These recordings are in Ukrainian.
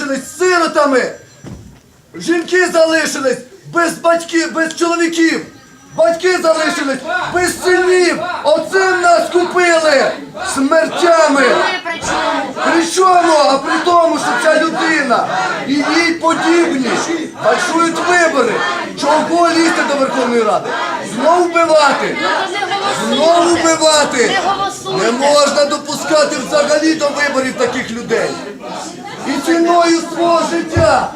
залишились сиротами. Жінки залишились без батьків, без чоловіків. Батьки залишились без синів. Оцим нас купили смертями. При чому? А при тому, що ця людина і їй подібні фальшують вибори. Чого лізти до Верховної Ради? Знову вбивати. Знову вбивати. Не можна допускати взагалі до виборів таких людей. І ціною свого життя,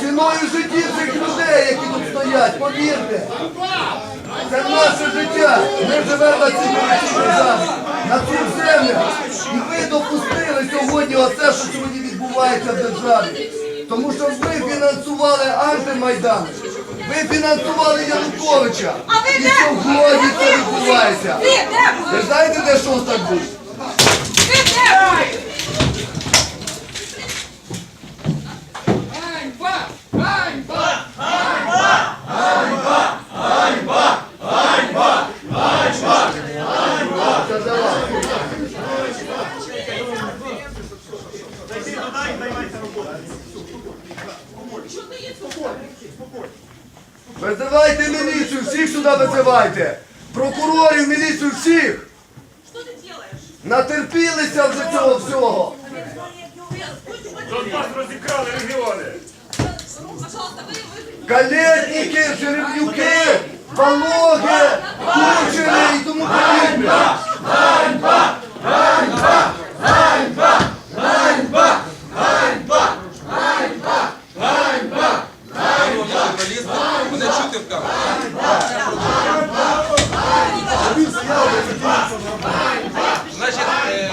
ціною життів цих людей, які тут стоять, повірте. Це наше життя. Ми живемо на цій великій державі, на цих землях. І ви допустили сьогодні оце, що сьогодні відбувається в державі. Тому що ви фінансували антимайдан. Ви фінансували Януковича. І сьогодні це відбувається. Ви знаєте, де Шостак був? Ви де? Це за вас. Визивайте міліцію, всіх сюди визивайте. Прокурорів, міліцію, всіх. Що ти робиш? Натерпілися вже цього всього. Тут вас розікрали регіони. Жеребнюки, пологи, кучери і тому подібне. журналісти, мене чути в камері. Значить, е,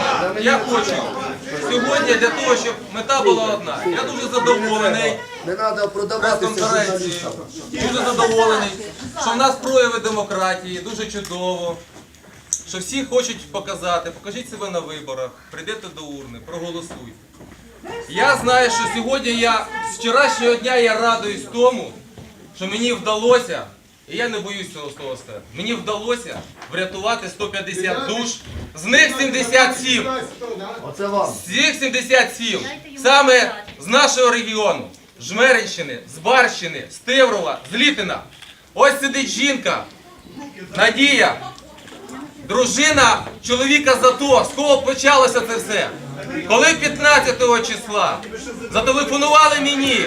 хочу сьогодні для того, щоб мета була одна. Я дуже задоволений Не треба продаватися прес-конференцією, дуже задоволений, що в нас прояви демократії, дуже чудово. Що всі хочуть показати, покажіть себе на виборах, прийдете до урни, проголосуйте. Я знаю, що сьогодні я з вчорашнього дня я радуюсь тому, що мені вдалося, і я не боюсь цього слова сказати, мені вдалося врятувати 150 душ, з них 77. Оце вам. З цих 77 саме з нашого регіону, Жмеринщини, з Барщини, з Тиврова, з Літина. Ось сидить жінка, Надія, дружина чоловіка ЗАТО. З кого почалося це все? Коли 15 числа зателефонували мені,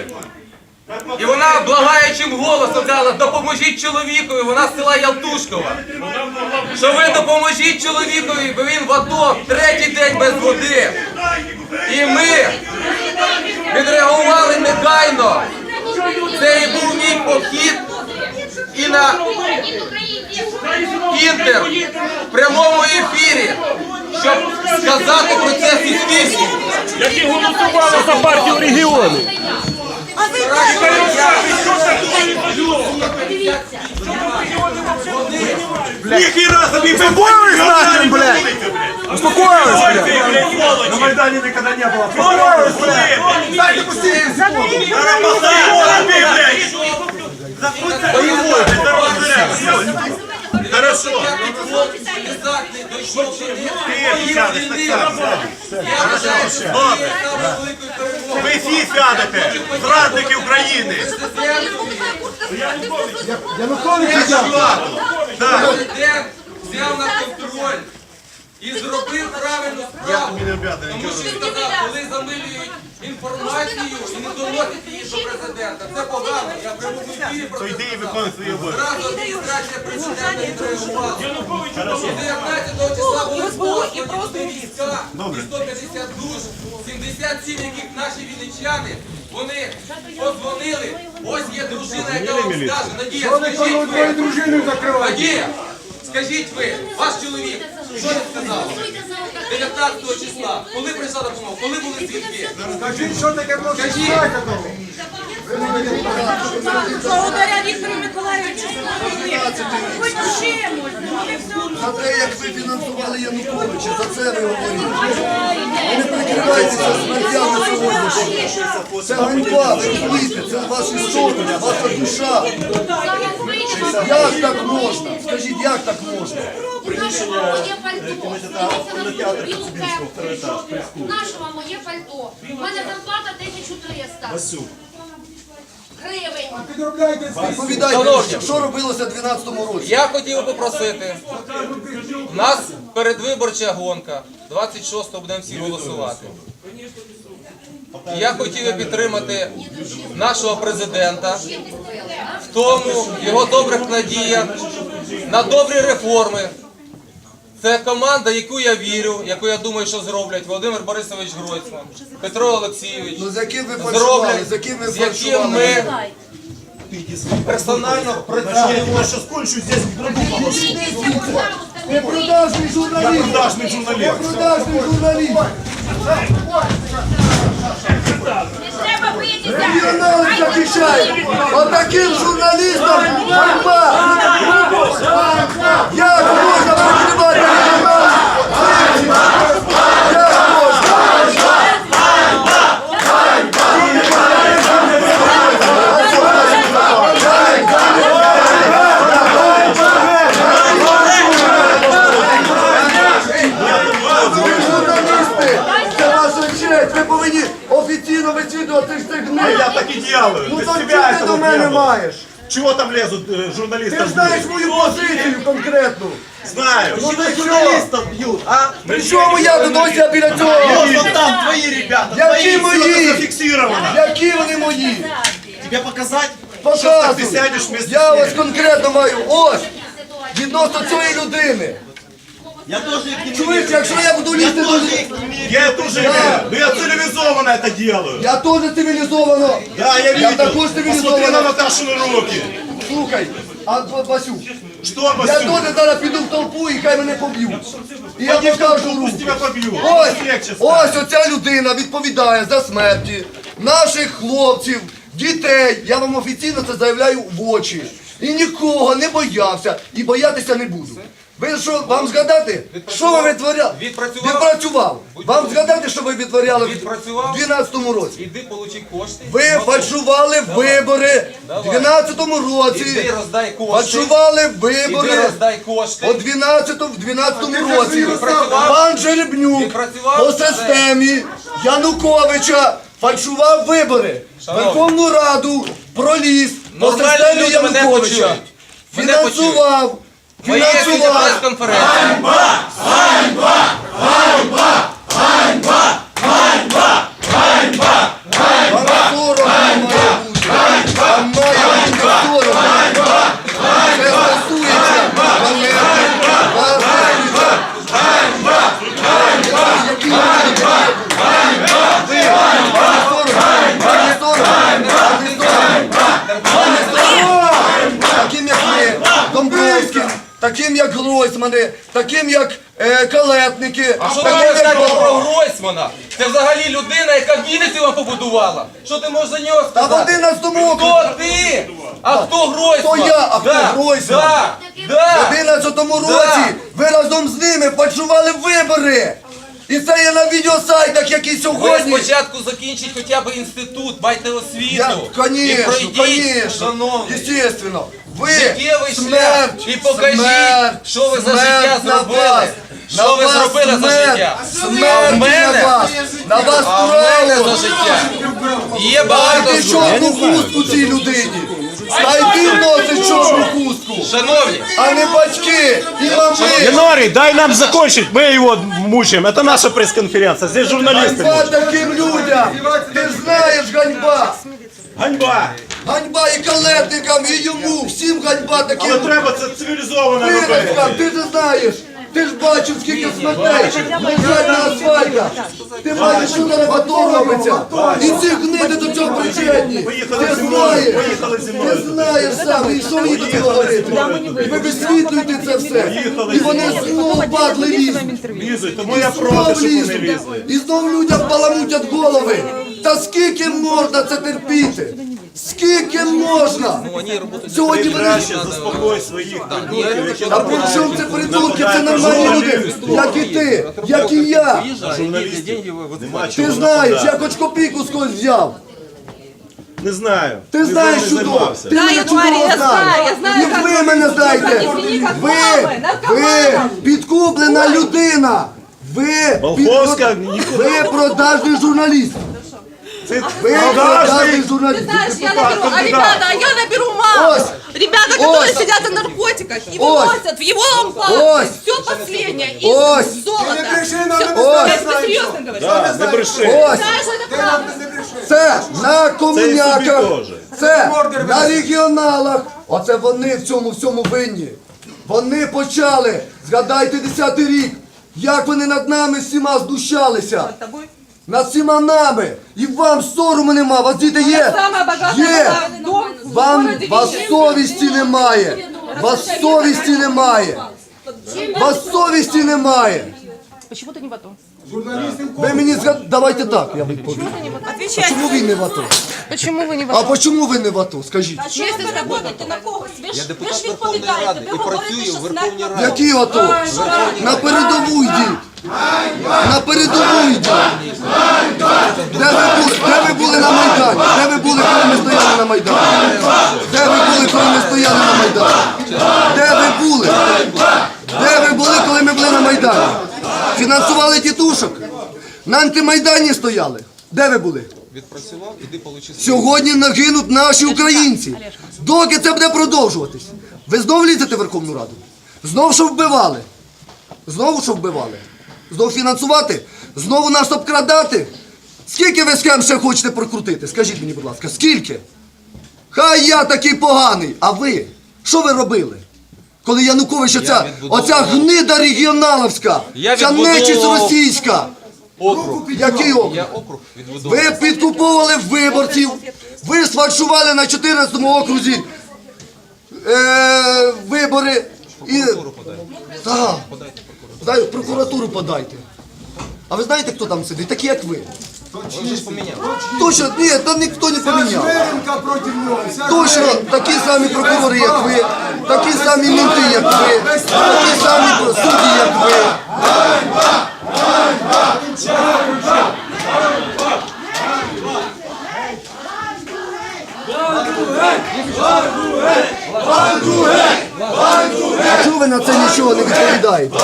і вона благаючим голосом казала, допоможіть чоловікові, вона з села Ялтушкова. Що ви допоможіть чоловікові, бо він в АТО третій день без води. І ми відреагували негайно. Це і був мій похід і на інтер в прямому ефірі, щоб сказати про це суспільству. Які голосували за партію регіону. А ви де? Ніхіра собі Успокоились нахрен, блядь! Успокоились, блядь! На Майдані ніколи не було. Успокоились, блядь! Дайте посадку тобі, блядь! Хорошо. Ви всі сядете! Зрадники України! Я владу! Взяв на контроль і зробив правильну справу. Тому що коли замилюють інформацію і не доносять її до президента. Це погано. Я в ефірі про це сказав. свої обов'язки. Зразу адміністрація президента відреагувала. І 19 числа були послані війська і 150 душ, 77 яких наші вінничани, вони подзвонили. Ось є дружина, яка вам скаже, Надія, скажіть ви. Надія, скажіть ви, ваш чоловік, що він сказав? 19 числа, коли прийшла допомога, коли були дзвінки? Скажіть, що таке може Скажіть. Благодаря чимось, ну не все За те, як ви фінансували Януковича, за це ви говорите. Ви не прикривайтеся смертями сьогодні. Це ганьба, ви розумієте, це ваша історія, ваша душа. Як так можна? Скажіть, як так можна? У нашого моє пальто. Нашого моє пальто. У мене зарплата 1300 гривень. Відповідайте, що робилося в 12-му році? Я хотів би попросити. У нас передвиборча гонка. 26-го будемо всі голосувати. Я хотів би підтримати нашого президента в тому його добрих надіях на добрі реформи. Це команда, яку я вірю, яку я думаю, що зроблять Володимир Борисович Гройсман, Петро Олексійович. Ну з яким ви? Зроблять, З яким ви з яким ми персонально працюємо. Я сейчас кончу здесь положу. Ви продажний журналіст! Продажный журналист. Продажний журналіст! Треба битися. Регіонали захищають! Отаким журналістам ганьба! Як можна? Як можна? Ви повинні офіційно висвітлювати цих я так и делаю. Ну то чого ти до мене маєш? Чего там лезут э, журналисты? Ти ж знаєш мою позицію конкретну. Знаю. Ну ти що? бьют, а? При чому я додося біля цього? Вот, вот там твои ребята, Які твои. Все мої? зафиксировано. Які вони мої? Тебе показать? Сейчас так ты Показуй. сядешь вместе Я с ось ними. конкретно маю. Ось. Відносно цієї людини. Я тоже их не Чуєш, якщо я буду лізти до тоже их не имею. Я тоже имею. Но я цивилизованно это делаю. я теж цивілізовано. Да, я Я видел. також Посмотри на цивілізовано. Наташины руки. Слухай, а Ба- Басю, Что, я Басю? теж зараз піду в толпу і хай мене поб'ють. І я покажу Пусть руку. тебя побьют. Ось, Легче ось оця людина відповідає за смерті наших хлопців, дітей. Я вам офіційно це заявляю в очі. І нікого не боявся і боятися не буду. Ви що, вам згадати, що ви витворяли? Відпрацював? Відпрацював. Вам згадати, що ви відтворяли в Відпрацював? 12-му році? Іди получи кошти. Ви фальшували вибори в 12-му Іди році. роздай кошти. Фальшували Іди вибори роздай кошти. о 12 в 12 році. Пан Жеребнюк по системі Януковича фальшував вибори. Шановні. Верховну Раду проліз по Нормальні системі люди мене Януковича. почують. Мене Фінансував. Фінансував. прес-конференція. Таким як Гройсмани, таким як е, Калетники, А що ти таким можеш як сказати про Гройсмана? Це взагалі людина, яка Вінницю вам побудувала. Що ти можеш за нього Та сказати? 11-му окрузі. Хто ти? А хто Гройсман? Хто я, а хто Да, Гройсман? Да, В да. 11 році ви разом з ними почували вибори. І це є на відеосайтах, які Ви сьогодні. спочатку закінчіть хоча б інститут, майте освіту. Я, і конечно, пройдіть, конечно, шановні. естественно. Ви Життєвий шлях. смерть, І покажіть, смерть, що ви за смерть життя на зробили. вас. Що На ви вас зробили за смерть, життя? Смерть А в мене? на вас, на вас А в мене за життя. Є багато Дайте зброї. чорну хустку цій людині. Хай він носить чорну хустку, Шановні, а не батьки і мами. Янорий, дай нам закончить, мы его мучаем. Это наша пресс-конференция, здесь журналисты. Ганьба таким людям! Ти ж знаєш ганьба! Ганьба. Ганьба і калетникам, і йому, всім ганьба таким. Але треба це цивілізовано Виродкам, робити. ти ж знаєш! Ти ж бачив, скільки смертей лежать на асфальтах! Ти бачиш, що на батон робиться! І ці гниди до цього причетні! Ти знаєш! Ти знаєш сам, і що мені до цього говорити? І ви висвітлюєте це все! І вони знову падли лізуть! Лізуть, тому І я проти, щоб вони лізуть! лізли. І знов людям баламутять голови! Та скільки можна це терпіти? Скільки можна? Сьогодні ви Краще заспокой своїх придурків, які А при чому це придурки? Це нормальні люди, як і ти, як і я. нема чого Ти знаєш, я хоч копійку з когось взяв. Не знаю. Ти знаєш не чудово. займався. Ти мене чудово я знаю, я знаю, І як ви мене знаєте. Ви, ви підкуплена людина. Ви, підкуп- ви продажний журналіст. Це Ви продажний журналіст. Знаешь, я наберу, а ребята, а я наберу маму. Ось. Ребята, которые Ось. сидят на наркотиках и Ось. выносят в его амбар Ось. все последнее из Ось. золота. Ось. Я тебе серьезно говорю. Да, не бреши. Ось. Знаешь, это правда. Це на комуняках, собі теж. це на регіоналах. Оце вони в цьому всьому винні. Вони почали, згадайте 10-й рік, як вони над нами всіма знущалися. тобой. Над всіма нами. І вам сорому нема, вас діти є. Є. дом Вам вас совісті немає. Вас совісті немає. Вас совісті немає. Почему ты не в АТО? Ви мені згад... Давайте так, я відповім. Отвечай. Чому ви не в АТО? Почему вы не в А чому ви не в АТО? Скажіть. Вместе с работаете на кого? Ви ж, ви ж відповідаєте, ви говорите, що смерть Які АТО? На передову йдіть. На передову йдіть. Де ви були? Де ви були на Майдані? Де ви були, коли ми стояли на Майдані? Де ви були, коли ми стояли на Майдані? Де ви були? Де ви були, коли ми були на Майдані? Фінансували тітушок? На антимайдані стояли. Де ви були? Відпрацював, іди получи. Сьогодні нагинуть наші українці. Доки це буде продовжуватись? Ви знову лізете в Верховну Раду? Знову що вбивали? Знову що вбивали? Знову фінансувати? Знову нас обкрадати? Скільки ви схем ще хочете прокрутити? Скажіть мені, будь ласка, скільки? Хай я такий поганий, а ви? Що ви робили? Коли Янукович, оця, оця гнида регіоналовська, Я ця відбудовував нечість російська. Округ. Який округ? Я округ. Ви підкуповували виборців, ви сфальшували на 14 окрузі е, вибори і. Так. Дай, в прокуратуру подайте. А ви знаєте, хто там сидить? Такі як ви. Точно, ні, там ніхто не поміняв. Точно, такі самі прокурори, як ви, такі самі люди, як ви, такі самі судді, як ви. А чого ви на це нічого не відповідаєте?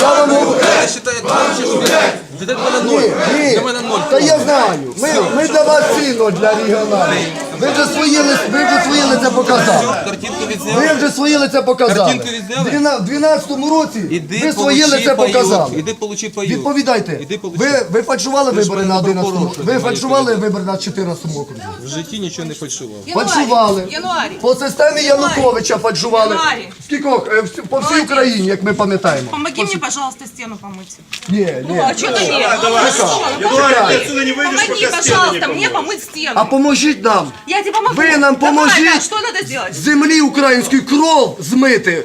Я вам говорю. Я считаю, вообще, для мене ноль. Ні, ні, Для мене ноль. та я знаю. Ми, ми для вас цінно для регіоналів. Ви вже своє, ли- ви вже своє лице показали. Картинку Ви вже своє лице показали. Картинку відзняли? В 12-му році Іди ви своє получи лице показали. Іди получи паїк. Відповідайте, Іди получи. ви, ви фальшували ж вибори мене на прокурор, 11-му? що Ви фальшували вибори на 14-му окрузі? В житті нічого не фальшував. Фальшували. Януарі. По системі Януковича фальшували. Януарі. Скількох? Е, вс- По всій Україні, як ми пам'ятаємо. Помоги мне, пожалуйста, стену помыть. Ні, ні. А что ты нет? Давай, Едуард, ты Чекай. отсюда не выйдешь, Помоги, пока стены не пожалуйста, мне помоешь. помыть стену. А поможіть нам. Я тебе помогу. Ви нам Давай, поможіть. да, что надо сделать? з землі української кров змити.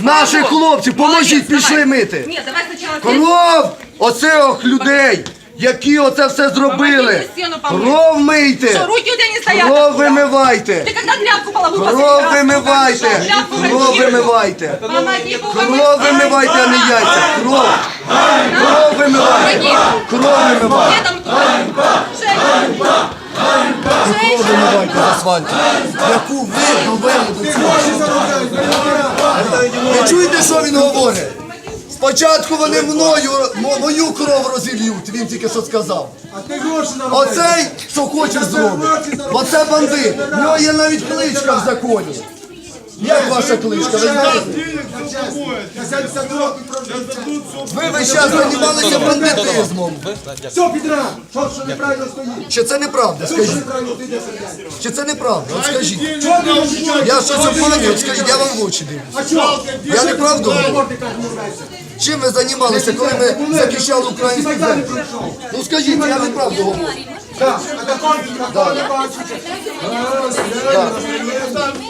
Наших хлопців, поможіть, Молодец, пішли давай. мити. Нет, давай сначала здесь. Кров оцих людей, які оце все зробили. Помогите стіну помити. Кров мийте. Что, руки у тебя не стоят? Кров откуда? вимивайте. Ты когда тряпку половую Кров вимивайте. Кров вимивайте. Помоги, Кров вимивайте, а не яйця. Кров. Кров вимивайте. Кров вимивайте. Кров. Яку ви довели до цього? Ви чуєте, що він говорить? Спочатку вони мною, мо- мою кров розільють, він тільки що сказав. Оцей, що хоче зробить. Оце бандит. В нього є навіть кличка в законі. Як ваша кличка? Ви знаєте? Ви весь час займалися бандитизмом. Все підряд, що, що неправильно стоїть. Чи це неправда? Скажіть. Неправильно ти йдеш. Чи це неправда? От скажіть. Що ти? Я щось обманюю, от скажіть, я вам в очі дивлюсь. А що? Я неправду говорю. Морди не. Чим ви займалися, коли ми захищали українську землю? Ну скажіть, я говорю. Так, не бачу. Ви знаєте,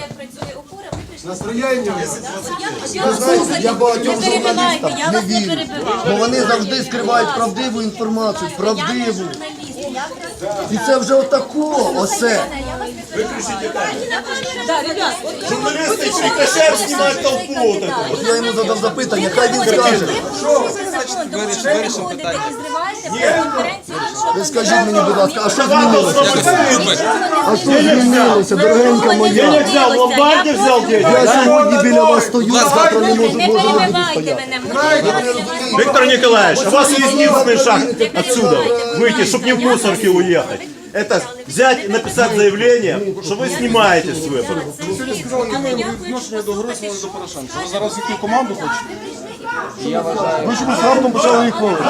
як працює опора, ви прийшли. Настроєння. Ви знаєте, я журналістам я не вас не вірю. перебиваю. Бо вони завжди скривають правдиву інформацію, правдиву. І це вже отако, Да, ребят, Журналисты Черкашев снимают толпу вот эту. Я йому задав запитання, хай він скаже. Вирішимо питання. Ви скажіть мені, будь ласка, а що змінилося? А що змінилося, дорогенька моя? Денег взял, в ломбарде взял денег. Я сьогодні біля вас стою, а завтра не можу, не може не буду перебивайте стояти. мене. Виктор Николаевич, у вас единственный шаг отсюда. Выйти, чтобы не в мусорке уехать. Это взять и написать заявление, что вы снимаетесь с выборов. Відношення до Гройсмана і до Порошенка. Ви зараз їхню команду хочете? Ви чомусь раптом почали їх хвалити.